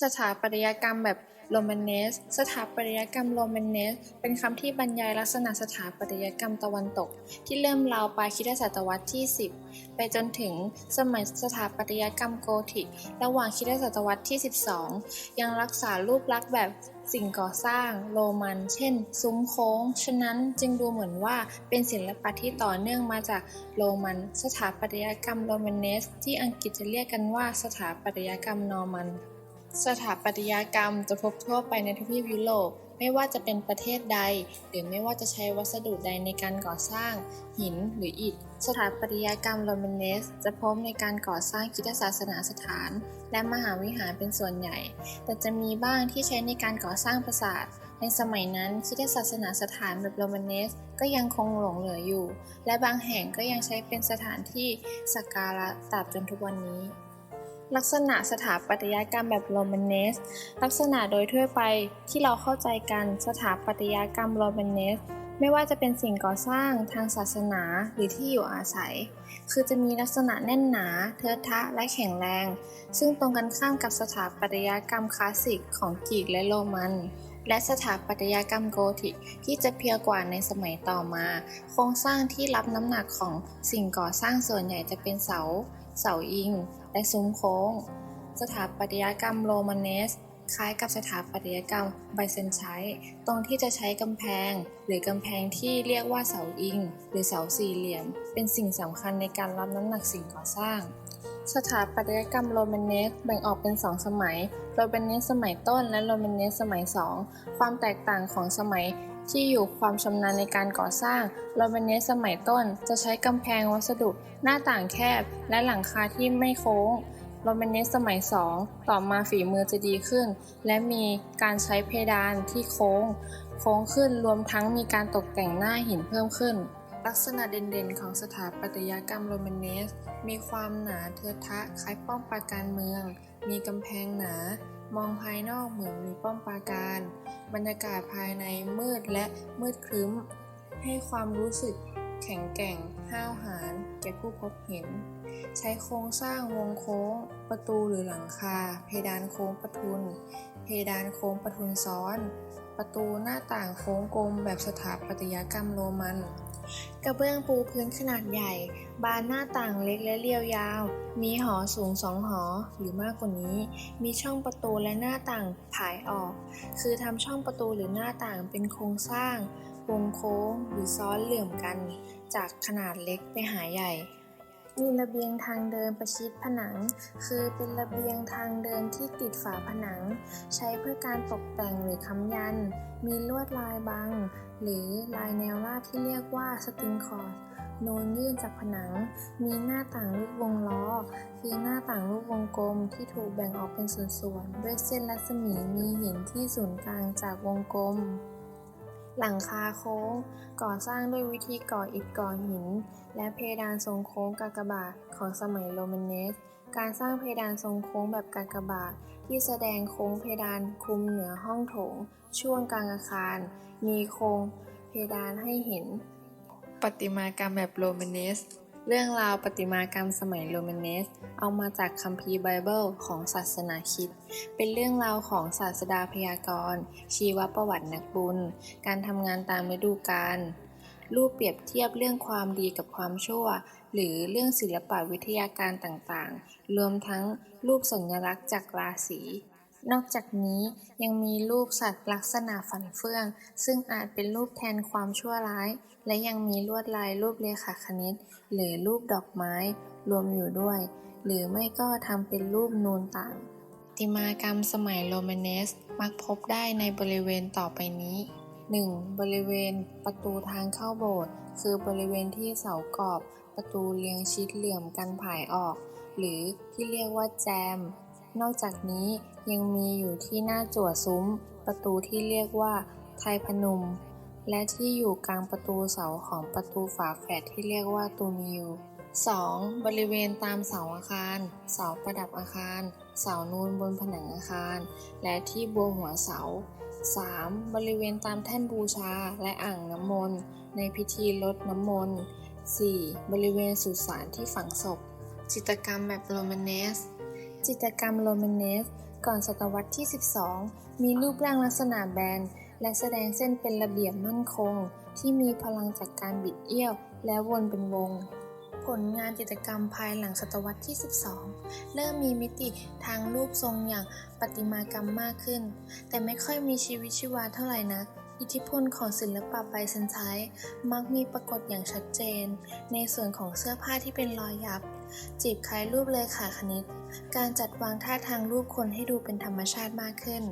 สถาปัตยกรรมแบบโรแมนเนส สถาปัตยกรรมโรแมนเนส เป็นคำที่บรรยายลักษณะสถาปัตยกรรมตะวันตก ที่เริ่มราวปลายคริสตศตวรรษที่ 10 ไปจนถึงสมัยสถาปัตยกรรมโกธิก ระหว่างคริสตศตวรรษที่ 12 ยังรักษารูปลักษณ์แบบสิ่งก่อสร้างโรมัน เช่น ซุ้มโค้ง ฉะนั้นจึงดูเหมือนว่าเป็นศิลปะที่ต่อเนื่องมาจากโรมัน สถาปัตยกรรมโรแมนเนส ที่อังกฤษจะเรียกกันว่าสถาปัตยกรรมนอร์มัน สถาปัตยกรรมจะพบทั่วไปในทวีปยุโรป ไม่ว่าจะเป็นประเทศใด หรือไม่ว่าจะใช้วัสดุใดในการก่อสร้าง หินหรืออิฐ สถาปัตยกรรมโรมนเนส จะพบในการก่อสร้างคริสตศาสนาสถาน และมหาวิหารเป็นส่วนใหญ่ แต่จะมีบ้างที่ใช้ในการก่อสร้างปราสาท ในสมัยนั้นคริสตศาสนาสถานแบบโรมนเนส ก็ยังคงหลงเหลืออยู่ และบางแห่งก็ยังใช้เป็นสถานที่สักการะตราบจนทุกวันนี้ ลักษณะสถาปัตยกรรมแบบโรแมนเนส ลักษณะโดยทั่วไปที่เราเข้าใจกันสถาปัตยกรรมโรแมนเนส ไม่ว่าจะเป็นสิ่งก่อสร้างทางศาสนาหรือที่อยู่อาศัย คือจะมีลักษณะแน่นหนา เทิดทะและแข็งแรง ซึ่งตรงกันข้ามกับสถาปัตยกรรมคลาสสิกของกรีกและโรมันและสถาปัตยกรรมโกธิกที่จะเพียกว่าในสมัยต่อมา โครงสร้างที่รับน้ำหนักของสิ่งก่อสร้างส่วนใหญ่จะเป็นเสา เสาอิง และซุ้มโค้ง สถาปัตยกรรมโรมาเนส คล้ายกับสถาปัตยกรรมไบเซนไชต์ตรงที่จะใช้กำแพง หรือกำแพงที่เรียกว่าเสาอิง หรือเสาสี่เหลี่ยม เป็นสิ่งสำคัญในการรับน้ำหนักสิ่งก่อสร้าง สถาปัตยกรรมโรแมนเนสแบ่งออกเป็น2สมัย โรแมนเนสสมัยต้นและโรแมนเนสสมัย2ความแตกต่างของสมัยที่อยู่ความชำนาญในการก่อสร้าง โรแมนเนสสมัยต้นจะใช้กำแพงวัสดุ หน้าต่างแคบ และหลังคาที่ไม่โค้ง โรแมนเนสสมัย2ต่อมาฝีมือจะดีขึ้น และมีการใช้เพดานที่โค้ง โค้งขึ้นรวมทั้งมีการตกแต่งหน้าหินเพิ่มขึ้น ลักษณะเด่นๆ ของสถาปัตยกรรมโรแมนเนส มีความหนาเทอะทะคล้ายป้อมปราการเมือง มีกำแพงหนา มองภายนอกเหมือนมีป้อมปราการ บรรยากาศภายในมืดและมืดครึ้ม ให้ความรู้สึกแข็งแกร่ง ห้าวหาญแก่ผู้พบเห็น ใช้โครงสร้างวงโค้ง ประตูหรือหลังคา เพดานโค้งประทุน เพดานโค้งประทุนซ้อน ประตูหน้าต่างโค้งกลมแบบสถาปัตยกรรมโรมัน กระเบื้องปูพื้นขนาดใหญ่ บานหน้าต่างเล็กและเรียวยาว มีหอสูงสองหอหรือมากกว่านี้ มีช่องประตูและหน้าต่างผายออก คือทำช่องประตูหรือหน้าต่างเป็นโครงสร้าง วงโค้งหรือซ้อนเหลื่อมกัน จากขนาดเล็กไปหาใหญ่ มีระเบียงทางเดินประชิดผนัง คือเป็นระเบียงทางเดินที่ติดฝาผนัง ใช้เพื่อการตกแต่งหรือค้ำยัน มีลวดลายบัง หรือลายแนวราบที่เรียกว่าสติงคอร์ดโนนยื่นจากผนัง มีหน้าต่างรูปวงล้อ คือหน้าต่างรูปวงกลมที่ถูกแบ่งออกเป็นส่วนๆ ด้วยเส้นรัศมีมีหินที่ศูนย์กลางจากวงกลม หลังคาโค้ง ก่อสร้างด้วยวิธีก่ออิฐก่อหิน และเพดานทรงโค้งกากบาทของสมัยโรมันเนส การสร้างเพดานทรงโค้งแบบกากบาทที่แสดงโค้งเพดานคลุมเหนือห้องโถง ช่วงกลางอาคาร มีโค้งเพดานให้เห็นประติมากรรมแบบโรมันเนส เรื่องราวประติมากรรมสมัยโรแมนเนส เอามาจากคัมภีร์ไบเบิลของศาสนาคริดเป็นเรื่องราวของศาสดาพยากรณ์ ชีวประวัตินักบุญ การทำงานตามฤดูกาลรูปเปรียบเทียบเรื่องความดีกับความชั่ว หรือเรื่องศิลปะวิทยาการต่างๆ รวมทั้งรูปสัญลักษณ์จากราศี นอกจากนี้ยังมีรูปสัตว์ลักษณะฝันเฟื่อง ซึ่งอาจเป็นรูปแทนความชั่วร้าย และยังมีลวดลายรูปเรขาคณิต หรือรูปดอกไม้รวมอยู่ด้วย หรือไม่ก็ทำเป็นรูปนูนต่างติมากรรมสมัยโรมาเนสมักพบได้ในบริเวณต่อไปนี้ 1. บริเวณประตูทางเข้าโบสถ์คือบริเวณที่เสากรอบ ประตูเรียงชิดเหลื่อมกันผายออก หรือที่เรียกว่าแจม นอกจากนี้ยังมีอยู่ที่หน้าจั่วซุ้ม ประตูที่เรียกว่าไทยพนุม และที่อยู่กลางประตูเสาของประตูฝาแฝดที่เรียกว่าตูมิว 2. บริเวณตามเสาอาคาร เสาประดับอาคาร เสานูนบนผนังอาคาร และที่บัวหัวเสา 3. บริเวณตามแท่นบูชาและอ่างน้ำมนต์ ในพิธีรดน้ำมนต์ 4. บริเวณสุสานที่ฝังศพ จิตรกรรมแบบโรมาเนส จิตรกรรมโรมาเนสก่อนศตวรรษที่ 12 มีรูปร่างลักษณะแบน และแสดงเส้นเป็นระเบียบมั่นคง ที่มีพลังจากการบิดเอี้ยว และวนเป็นวง ผลงานจิตรกรรมภายหลังศตวรรษที่ 12 เริ่มมีมิติทางรูปทรงอย่างประติมากรรมมากขึ้น แต่ไม่ค่อยมีชีวิตชีวาเท่าไหร่นักอิทธิพลของศิลปะไบเซนไทน์มักมีปรากฏอย่างชัดเจน ในส่วนของเสื้อผ้าที่เป็นรอยยับ จีบคล้ายรูปเลยค่ะคณิต การจัดวางท่าทางรูปคนให้ดูเป็นธรรมชาติมากขึ้น